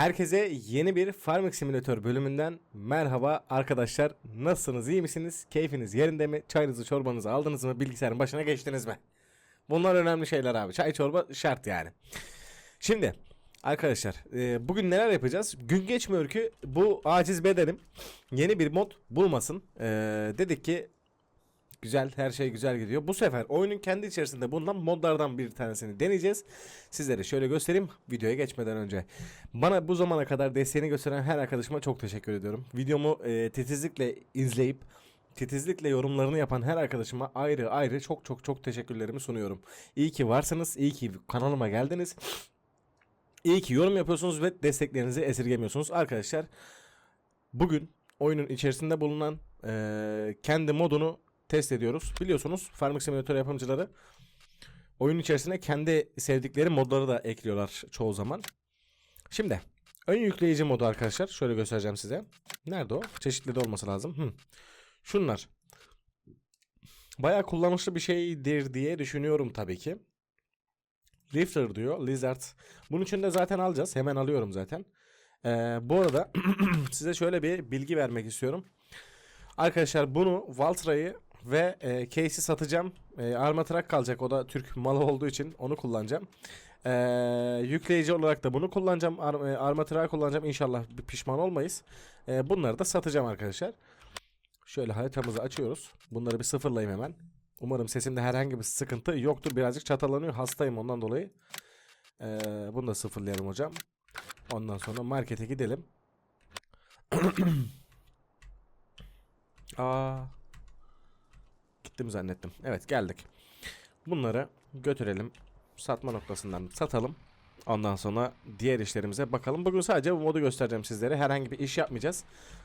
Herkese yeni bir Farming Simulator bölümünden merhaba arkadaşlar. Nasılsınız? iyi misiniz? Keyfiniz yerinde mi? Çayınızı çorbanızı aldınız mı? Bilgisayarın başına geçtiniz mi? Bunlar önemli şeyler abi. Çay çorba şart yani. Şimdi arkadaşlar e, bugün neler yapacağız? Gün geçmiyor ki bu aciz bedenim yeni bir mod bulmasın. E, dedik ki Güzel, her şey güzel gidiyor. Bu sefer oyunun kendi içerisinde bulunan modlardan bir tanesini deneyeceğiz. Sizlere şöyle göstereyim videoya geçmeden önce. Bana bu zamana kadar desteğini gösteren her arkadaşıma çok teşekkür ediyorum. Videomu e, titizlikle izleyip titizlikle yorumlarını yapan her arkadaşıma ayrı ayrı çok çok çok teşekkürlerimi sunuyorum. İyi ki varsınız, iyi ki kanalıma geldiniz. İyi ki yorum yapıyorsunuz ve desteklerinizi esirgemiyorsunuz. Arkadaşlar bugün oyunun içerisinde bulunan e, kendi modunu test ediyoruz. Biliyorsunuz Farming Simulator yapımcıları oyun içerisine kendi sevdikleri modları da ekliyorlar çoğu zaman. Şimdi ön yükleyici modu arkadaşlar şöyle göstereceğim size. Nerede o? Çeşitli de olması lazım. Hı. Şunlar. Bayağı kullanışlı bir şeydir diye düşünüyorum tabii ki. Lifter diyor. Lizard. Bunun için de zaten alacağız. Hemen alıyorum zaten. Ee, bu arada size şöyle bir bilgi vermek istiyorum. Arkadaşlar bunu Valtra'yı ve e, case'i satacağım. E, Armatrak kalacak. O da Türk malı olduğu için onu kullanacağım. E, yükleyici olarak da bunu kullanacağım. Ar e, Armatrak'ı kullanacağım. İnşallah pişman olmayız. E, bunları da satacağım arkadaşlar. Şöyle haritamızı açıyoruz. Bunları bir sıfırlayayım hemen. Umarım sesimde herhangi bir sıkıntı yoktur. Birazcık çatalanıyor. Hastayım ondan dolayı. E, bunu da sıfırlayalım hocam. Ondan sonra markete gidelim. Aa, gittim zannettim. Evet geldik. Bunları götürelim. Satma noktasından satalım. Ondan sonra diğer işlerimize bakalım. Bugün sadece bu modu göstereceğim sizlere. Herhangi bir iş yapmayacağız.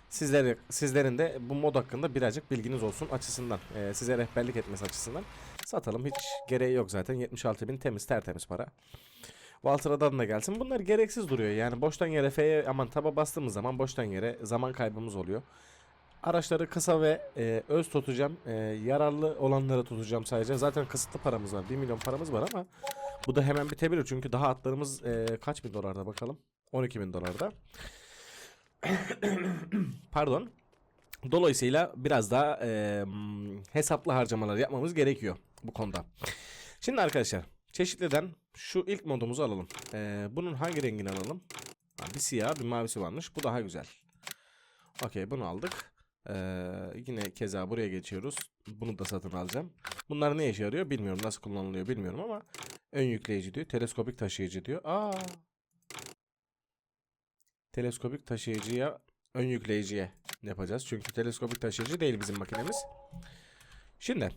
Sizlere, sizlerin de bu mod hakkında birazcık bilginiz olsun açısından. Ee, size rehberlik etmesi açısından. Satalım. Hiç gereği yok zaten. 76 bin temiz tertemiz para. Walter'dan da gelsin. Bunlar gereksiz duruyor. Yani boştan yere F'ye aman taba bastığımız zaman boştan yere zaman kaybımız oluyor. Araçları kısa ve e, öz tutacağım. E, yararlı olanları tutacağım sadece. Zaten kısıtlı paramız var. 1 milyon paramız var ama bu da hemen bitebilir. Çünkü daha atlarımız e, kaç bin dolarda bakalım. 12 bin dolarda. Pardon. Dolayısıyla biraz daha e, hesaplı harcamalar yapmamız gerekiyor bu konuda. Şimdi arkadaşlar çeşitliden şu ilk modumuzu alalım. E, bunun hangi rengini alalım? Bir siyah bir mavisi varmış. Bu daha güzel. Okey bunu aldık. Ee, yine keza buraya geçiyoruz. Bunu da satın alacağım. Bunlar ne işe yarıyor bilmiyorum. Nasıl kullanılıyor bilmiyorum ama ön yükleyici diyor. Teleskopik taşıyıcı diyor. Aa. Teleskopik taşıyıcıya ön yükleyiciye yapacağız. Çünkü teleskopik taşıyıcı değil bizim makinemiz. Şimdi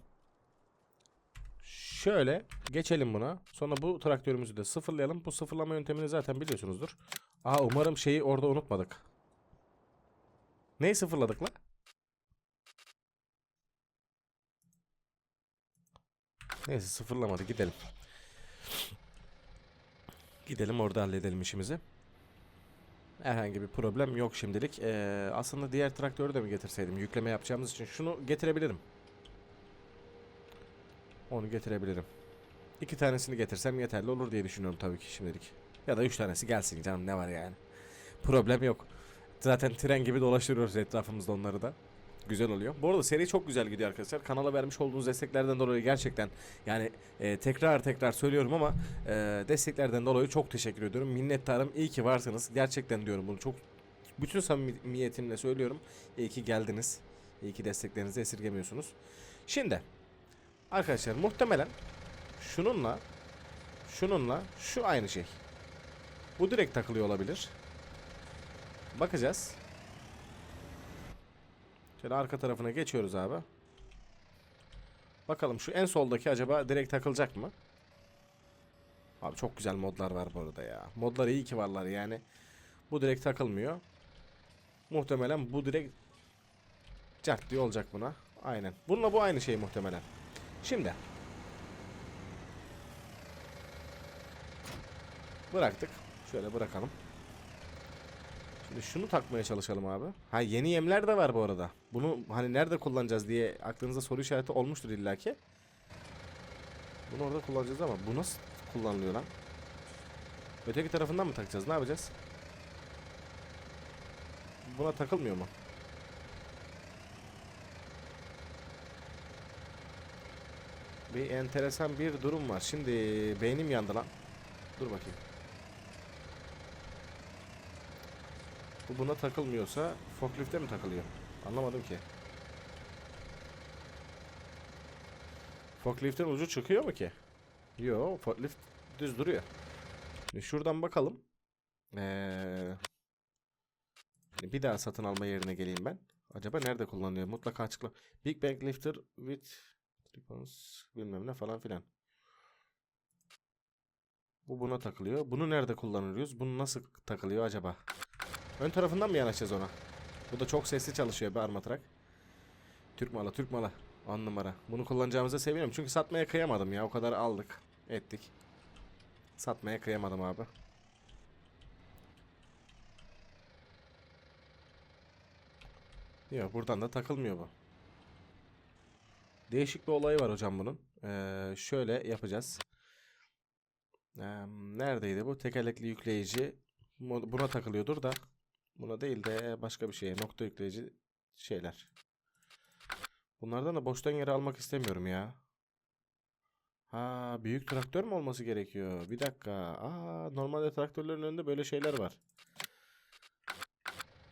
şöyle geçelim buna. Sonra bu traktörümüzü de sıfırlayalım. Bu sıfırlama yöntemini zaten biliyorsunuzdur. Aa umarım şeyi orada unutmadık. Neyi sıfırladık la? Neyse sıfırlamadı gidelim. Gidelim orada halledelim işimizi. Herhangi bir problem yok şimdilik. Ee, aslında diğer traktörü de mi getirseydim? Yükleme yapacağımız için şunu getirebilirim. Onu getirebilirim. İki tanesini getirsem yeterli olur diye düşünüyorum tabii ki şimdilik. Ya da üç tanesi gelsin canım ne var yani. Problem yok. Zaten tren gibi dolaştırıyoruz etrafımızda onları da. Güzel oluyor. Bu arada seri çok güzel gidiyor arkadaşlar. Kanala vermiş olduğunuz desteklerden dolayı gerçekten yani e, tekrar tekrar söylüyorum ama e, desteklerden dolayı çok teşekkür ediyorum. Minnettarım. İyi ki varsınız. Gerçekten diyorum bunu çok bütün samimiyetimle söylüyorum. İyi ki geldiniz. İyi ki desteklerinizi esirgemiyorsunuz. Şimdi arkadaşlar muhtemelen şununla şununla şu aynı şey. Bu direkt takılıyor olabilir. Bakacağız. Şöyle arka tarafına geçiyoruz abi. Bakalım şu en soldaki acaba direkt takılacak mı? Abi çok güzel modlar var bu arada ya. Modlar iyi ki varlar yani. Bu direkt takılmıyor. Muhtemelen bu direkt cart diye olacak buna. Aynen. Bununla bu aynı şey muhtemelen. Şimdi. Bıraktık. Şöyle bırakalım. Şimdi şunu takmaya çalışalım abi. Ha yeni yemler de var bu arada. Bunu hani nerede kullanacağız diye aklınızda soru işareti olmuştur illaki. Bunu orada kullanacağız ama bu nasıl kullanılıyor lan? Öteki tarafından mı takacağız? Ne yapacağız? buna takılmıyor mu? Bir enteresan bir durum var. Şimdi beynim yandı lan. Dur bakayım. Bu buna takılmıyorsa forklifte mi takılıyor? Anlamadım ki. Forkliftin ucu çıkıyor mu ki? Yo, forklift düz duruyor. Şimdi şuradan bakalım. Ee, bir daha satın alma yerine geleyim ben. Acaba nerede kullanılıyor? Mutlaka açıkla. Big Bang Lifter with Tripons bilmem ne falan filan. Bu buna takılıyor. Bunu nerede kullanıyoruz? Bunu nasıl takılıyor acaba? Ön tarafından mı yanaşacağız ona? Bu da çok sesli çalışıyor be armatrak. Türk malı, Türk malı. 10 numara. Bunu kullanacağımıza seviniyorum. Çünkü satmaya kıyamadım ya. O kadar aldık. Ettik. Satmaya kıyamadım abi. Yok buradan da takılmıyor bu. Değişik bir olayı var hocam bunun. Ee, şöyle yapacağız. Ee, neredeydi bu? Tekerlekli yükleyici. Bu- Buna takılıyordur da. Buna değil de başka bir şeye. Nokta yükleyici şeyler. Bunlardan da boştan yere almak istemiyorum ya. Ha, büyük traktör mü olması gerekiyor? Bir dakika. Aa, normalde traktörlerin önünde böyle şeyler var.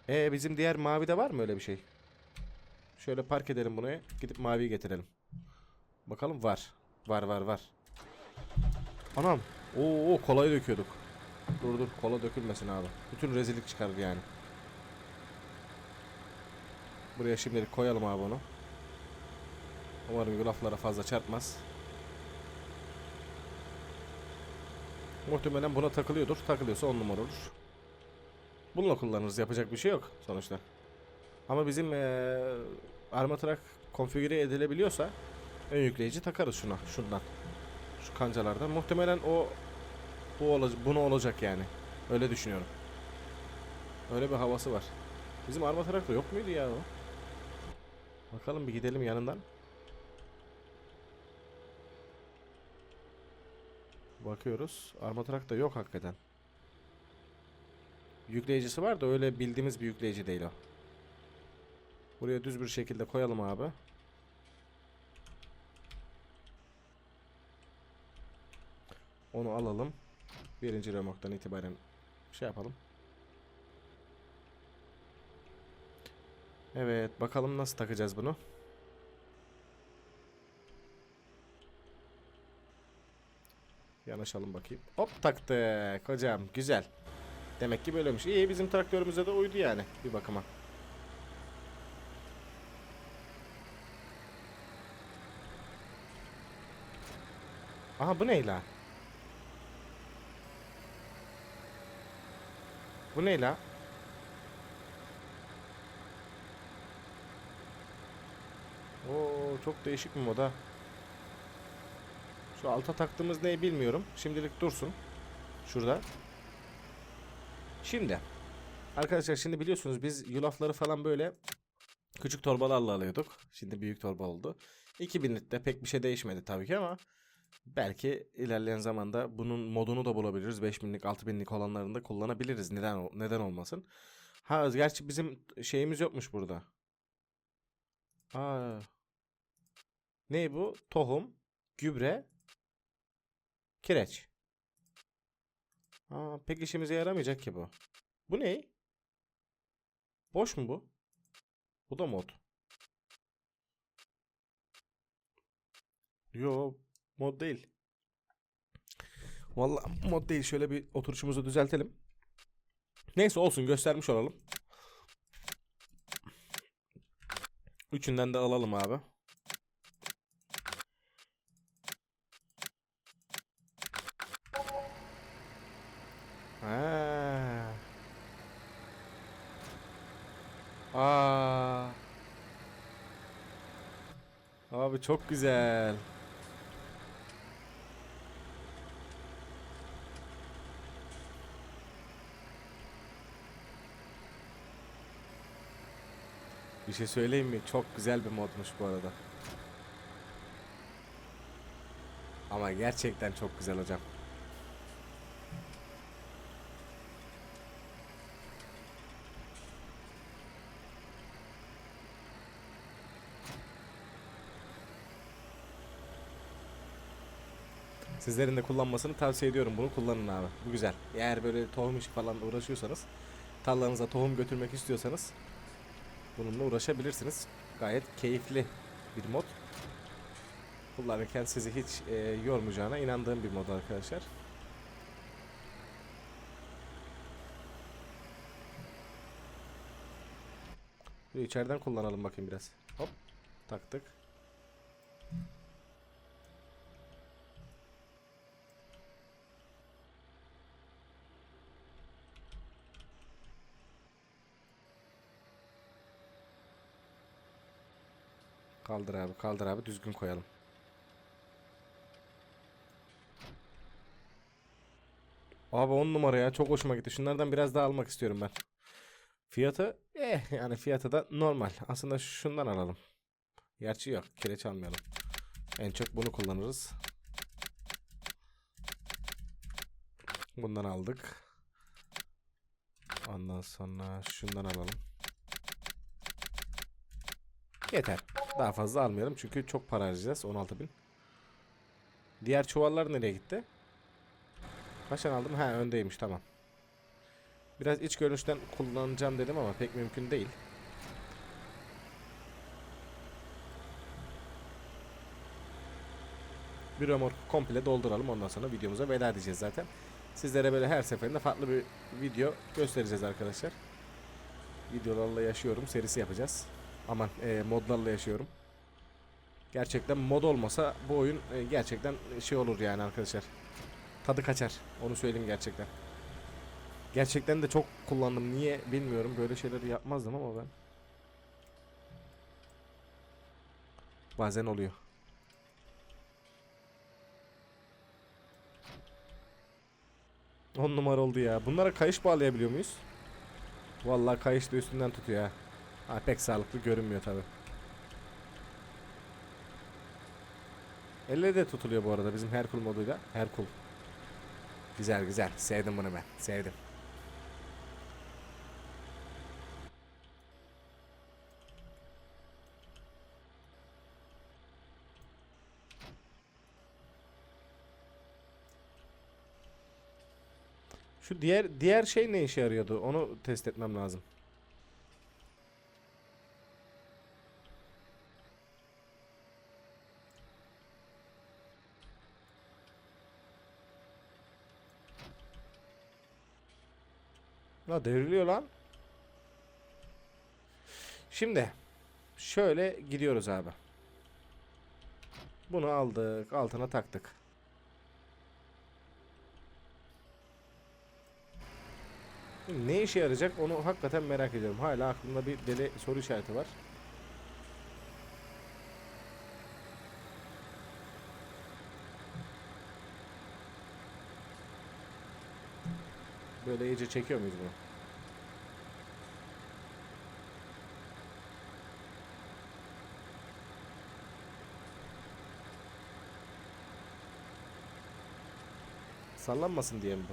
E bizim diğer mavide var mı öyle bir şey? Şöyle park edelim bunu. Gidip maviyi getirelim. Bakalım var. Var var var. Anam. Oo kolayı döküyorduk. Dur dur kola dökülmesin abi. Bütün rezillik çıkarır yani. Buraya şimdilik koyalım abi onu. Umarım yulaflara fazla çarpmaz. Muhtemelen buna takılıyordur. Takılıyorsa 10 numara olur. Bununla kullanırız. Yapacak bir şey yok sonuçta. Ama bizim eee armatrak konfigüre edilebiliyorsa ön yükleyici takarız şuna. Şundan. Şu kancalardan. Muhtemelen o bu olacak, bunu olacak yani. Öyle düşünüyorum. Öyle bir havası var. Bizim armatrakta yok muydu ya o? Bakalım bir gidelim yanından. Bakıyoruz. Armatrak da yok hakikaten. Yükleyicisi var da öyle bildiğimiz bir yükleyici değil o. Buraya düz bir şekilde koyalım abi. Onu alalım. Birinci remorktan itibaren şey yapalım. Evet bakalım nasıl takacağız bunu. Yanaşalım bakayım. Hop taktık hocam güzel. Demek ki böylemiş. İyi bizim traktörümüze de uydu yani bir bakıma. Aha bu ne la? Bu ne la? Çok değişik bir moda. Şu alta taktığımız neyi bilmiyorum. Şimdilik dursun. Şurada. Şimdi. Arkadaşlar şimdi biliyorsunuz biz yulafları falan böyle küçük torbalarla alıyorduk. Şimdi büyük torba oldu. 2000'likte pek bir şey değişmedi tabii ki ama belki ilerleyen zamanda bunun modunu da bulabiliriz. 5000'lik 6000'lik olanlarını da kullanabiliriz. Neden neden olmasın? Ha gerçi bizim şeyimiz yokmuş burada. Aa. Ne bu? Tohum, gübre, kireç. Aa, pek işimize yaramayacak ki bu. Bu ne? Boş mu bu? Bu da mod. Yo, mod değil. Vallahi mod değil. Şöyle bir oturuşumuzu düzeltelim. Neyse olsun göstermiş olalım. Üçünden de alalım abi. Çok güzel. Bir şey söyleyeyim mi? Çok güzel bir modmuş bu arada. Ama gerçekten çok güzel hocam. Sizlerin de kullanmasını tavsiye ediyorum. Bunu kullanın abi. Bu güzel. Eğer böyle tohum işi falan uğraşıyorsanız, tarlanıza tohum götürmek istiyorsanız bununla uğraşabilirsiniz. Gayet keyifli bir mod. Kullanırken sizi hiç e, yormayacağına inandığım bir mod arkadaşlar. Bir içeriden kullanalım bakayım biraz. Hop taktık. Kaldır abi kaldır abi düzgün koyalım. Abi 10 numara ya çok hoşuma gitti. Şunlardan biraz daha almak istiyorum ben. Fiyatı eh yani fiyatı da normal. Aslında şundan alalım. Gerçi yok kireç almayalım. En çok bunu kullanırız. Bundan aldık. Ondan sonra şundan alalım. Yeter. Daha fazla almayalım çünkü çok para harcayacağız. 16.000. Diğer çuvallar nereye gitti? Kaç aldım? Ha öndeymiş tamam. Biraz iç görünüşten kullanacağım dedim ama pek mümkün değil. Bir remork komple dolduralım ondan sonra videomuza veda edeceğiz zaten. Sizlere böyle her seferinde farklı bir video göstereceğiz arkadaşlar. Videolarla yaşıyorum serisi yapacağız. Aman e, modlarla yaşıyorum. Gerçekten mod olmasa bu oyun e, gerçekten şey olur yani arkadaşlar. Tadı kaçar. Onu söyleyeyim gerçekten. Gerçekten de çok kullandım. Niye bilmiyorum. Böyle şeyleri yapmazdım ama ben. Bazen oluyor. On numara oldu ya. Bunlara kayış bağlayabiliyor muyuz? Vallahi kayış da üstünden tutuyor ha. Ha pek sağlıklı görünmüyor tabi. Elle de tutuluyor bu arada bizim Herkul moduyla. Herkul. Güzel güzel. Sevdim bunu ben. Sevdim. Şu diğer diğer şey ne işe yarıyordu? Onu test etmem lazım. La devriliyor lan. Şimdi şöyle gidiyoruz abi. Bunu aldık, altına taktık. Ne işe yarayacak onu hakikaten merak ediyorum. Hala aklımda bir deli soru işareti var. Böyle iyice çekiyor muyuz bunu? Sallanmasın diye mi bu?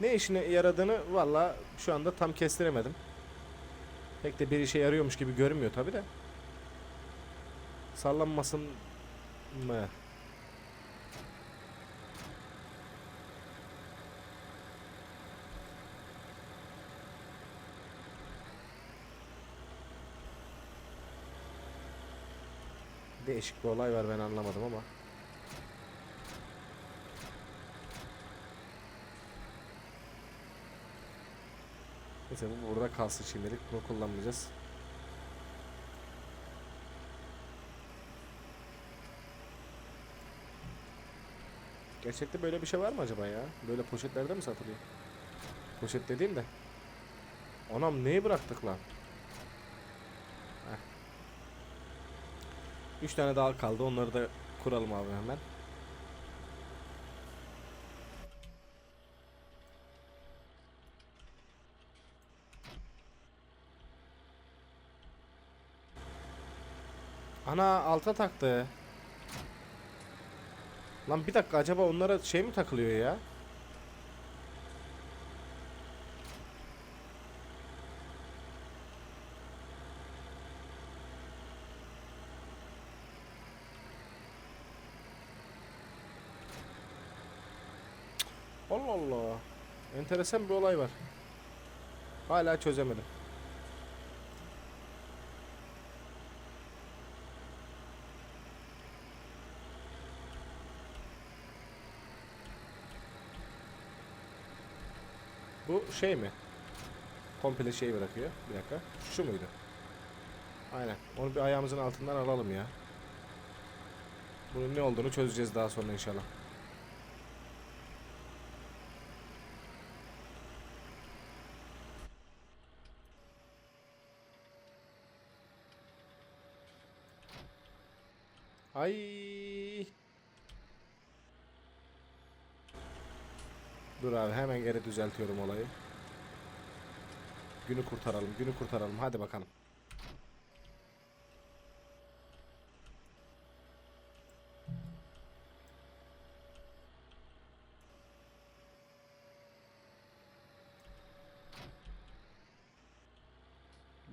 Ne işine yaradığını valla şu anda tam kestiremedim. Pek de bir işe yarıyormuş gibi görünmüyor tabi de. Sallanmasın mı? Değişik bir olay var ben anlamadım ama. Neyse bu burada kalsın şimdilik. Bunu kullanmayacağız. Gerçekte böyle bir şey var mı acaba ya? Böyle poşetlerde mi satılıyor? Poşet dediğim de. Anam neyi bıraktık lan? 3 tane daha kaldı. Onları da kuralım abi hemen. Ana alta taktı. Lan bir dakika acaba onlara şey mi takılıyor ya? Enteresan bir olay var. Hala çözemedim. Bu şey mi? Komple şey bırakıyor. Bir dakika. Şu muydu? Aynen. Onu bir ayağımızın altından alalım ya. Bunun ne olduğunu çözeceğiz daha sonra inşallah. Ay. Dur abi hemen geri düzeltiyorum olayı. Günü kurtaralım, günü kurtaralım. Hadi bakalım.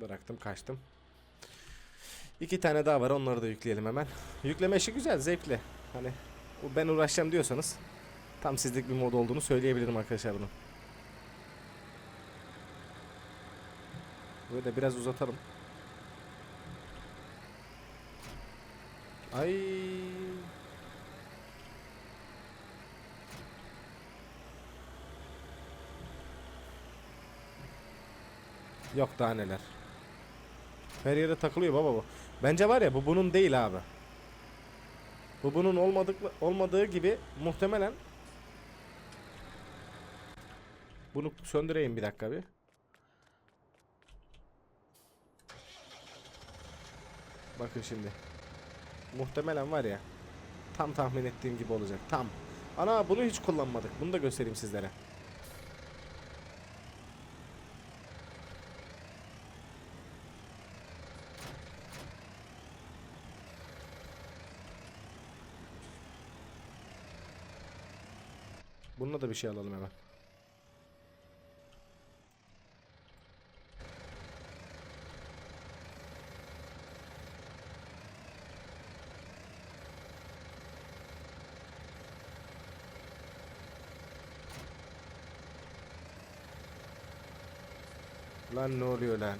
Bıraktım, kaçtım. İki tane daha var, onları da yükleyelim hemen. Yükleme işi güzel, zevkli. Hani ben uğraşacağım diyorsanız tam sizlik bir mod olduğunu söyleyebilirim arkadaşlar bunu. Böyle biraz uzatalım. Ay. Yok daha neler. Her yere takılıyor baba bu. Bence var ya bu bunun değil abi. Bu bunun olmadık olmadığı gibi muhtemelen bunu söndüreyim bir dakika bir. Bakın şimdi. Muhtemelen var ya. Tam tahmin ettiğim gibi olacak. Tam. Ana bunu hiç kullanmadık. Bunu da göstereyim sizlere. Bununla da bir şey alalım hemen. Lan ne oluyor lan?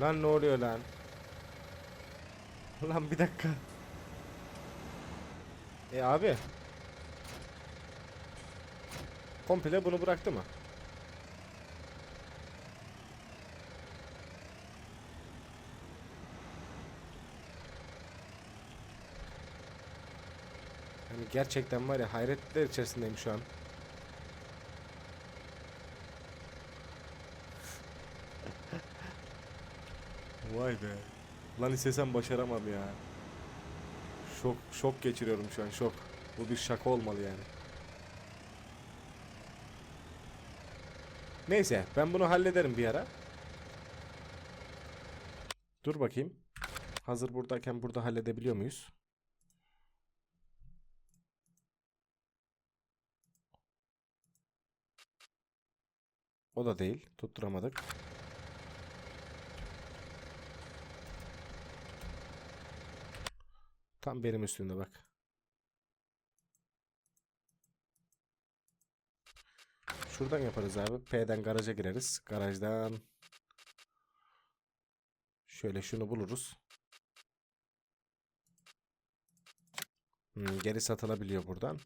Lan ne oluyor lan? Lan bir dakika. E abi. Komple bunu bıraktı mı? Yani gerçekten var ya hayretler içerisindeyim şu an. Vay be. Lan istesem başaramam ya. Şok şok geçiriyorum şu an şok. Bu bir şaka olmalı yani. Neyse ben bunu hallederim bir ara. Dur bakayım. Hazır buradayken burada halledebiliyor muyuz? O da değil. Tutturamadık. Tam benim üstümde bak. Şuradan yaparız abi. P'den garaja gireriz. Garajdan şöyle şunu buluruz. Hmm, geri satılabiliyor buradan.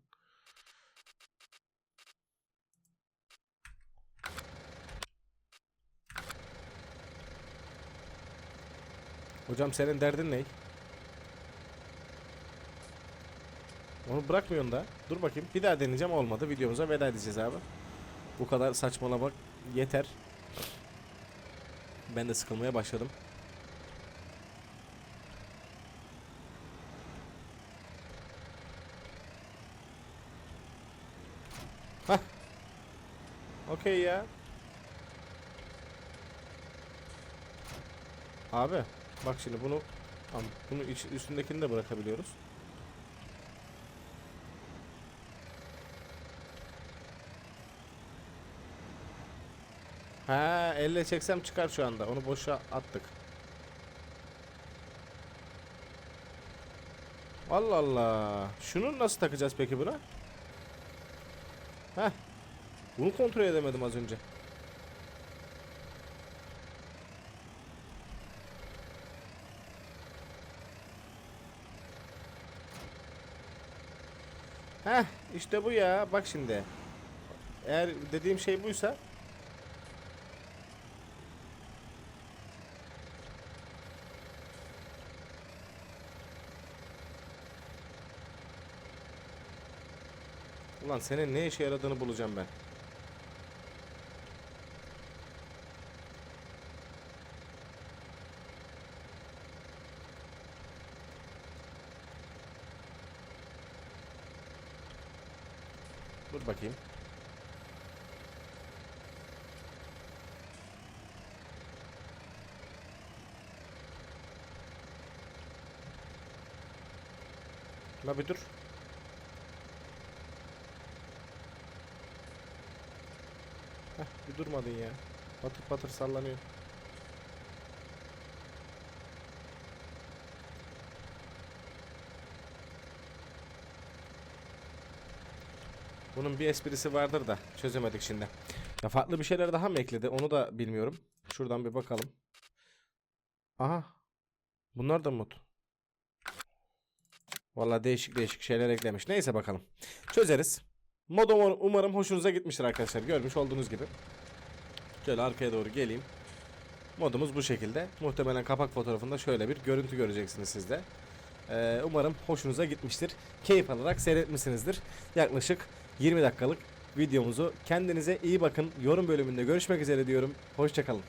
Hocam senin derdin ne? Onu bırakmıyorsun da. Dur bakayım. Bir daha deneyeceğim olmadı. Videomuza veda edeceğiz abi. Bu kadar saçmalamak yeter. Ben de sıkılmaya başladım. Hah. Okey ya. Abi bak şimdi bunu bunu üstündekini de bırakabiliyoruz. Ha elle çeksem çıkar şu anda. Onu boşa attık. Allah Allah. Şunu nasıl takacağız peki buna? Heh. Bunu kontrol edemedim az önce. Heh işte bu ya. Bak şimdi. Eğer dediğim şey buysa Ulan senin ne işe yaradığını bulacağım ben. Dur bakayım. La bir dur. Durmadın ya. Patır patır sallanıyor. Bunun bir esprisi vardır da çözemedik şimdi. Ya farklı bir şeyler daha mı ekledi? Onu da bilmiyorum. Şuradan bir bakalım. Aha. Bunlar da mod. Valla değişik değişik şeyler eklemiş. Neyse bakalım. Çözeriz. Mod umar- umarım hoşunuza gitmiştir arkadaşlar. Görmüş olduğunuz gibi. Şöyle arkaya doğru geleyim. Modumuz bu şekilde. Muhtemelen kapak fotoğrafında şöyle bir görüntü göreceksiniz siz de. Ee, umarım hoşunuza gitmiştir. Keyif alarak seyretmişsinizdir. Yaklaşık 20 dakikalık videomuzu. Kendinize iyi bakın. Yorum bölümünde görüşmek üzere diyorum. Hoşçakalın.